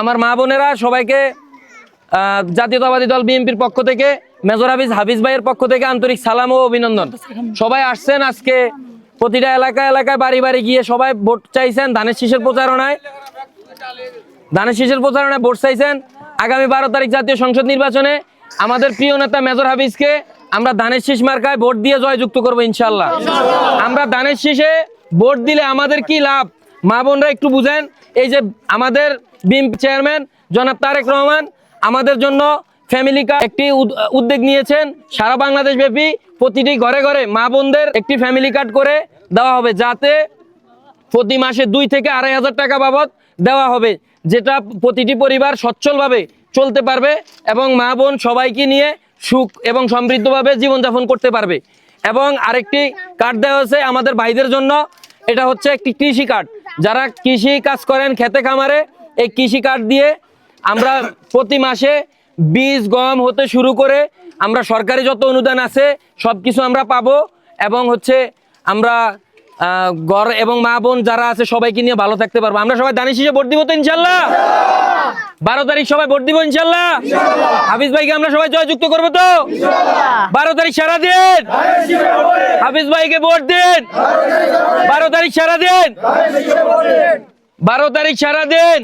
আমার মা বোনেরা সবাইকে জাতীয়তাবাদী দল বিএনপির পক্ষ থেকে, মেজর হাফিজ হাফিজ ভাইয়ের পক্ষ থেকে আন্তরিক সালাম ও অভিনন্দন। সবাই আসছেন আজকে প্রতিটা এলাকা এলাকায় বাড়ি বাড়ি গিয়ে সবাই ভোট চাইছেন, ধানের শীষের প্রচারণায়। ধানের শীষের প্রচারণায় ভোট চাইছেন। আগামী বারো তারিখ জাতীয় সংসদ নির্বাচনে আমাদের প্রিয় নেতা মেজর হাফিজকে আমরা ধানের শীষ মার্কায় ভোট দিয়ে জয়যুক্ত করব ইনশাল্লাহ আমরা ধানের শীষে ভোট দিলে আমাদের কি লাভ? মা বোনরা একটু বুঝেন, এই যে আমাদের বিম চেয়ারম্যান জনাব তারেক রহমান আমাদের জন্য ফ্যামিলি কার্ড একটি উদ- উদ্যোগ নিয়েছেন। সারা বাংলাদেশ ব্যাপী প্রতিটি ঘরে ঘরে মা বোনদের একটি ফ্যামিলি কার্ড করে দেওয়া হবে, যাতে প্রতি মাসে দুই থেকে আড়াই হাজার টাকা বাবদ দেওয়া হবে, যেটা প্রতিটি পরিবার সচ্ছলভাবে চলতে পারবে এবং মা বোন সবাইকে নিয়ে সুখ এবং সমৃদ্ধভাবে জীবনযাপন করতে পারবে। এবং আরেকটি কার্ড দেওয়া হয়েছে আমাদের ভাইদের জন্য, এটা হচ্ছে একটি কৃষি কার্ড যারা কৃষি কাজ করেন খেতে খামারে, এই কৃষি কার্ড দিয়ে আমরা প্রতি মাসে বীজ, গম হতে শুরু করে আমরা সরকারি যত অনুদান আছে সব কিছু আমরা পাবো এবং হচ্ছে আমরা ঘর এবং মা বোন যারা আছে সবাইকে নিয়ে ভালো থাকতে পারব। আমরা সবাই হিসেবে ভোট দিব তো ইনশাল্লাহ? বারো তারিখ সবাই ভোট দিব ইনশাল্লাহ। হাফিজ ভাইকে আমরা সবাই জয়যুক্ত করব তো? বারো তারিখ সারা দিন। হাফিজ ভাইকে ভোট দিন। বারো তারিখ সারা দিন। বারো তারিখ সারা দিন।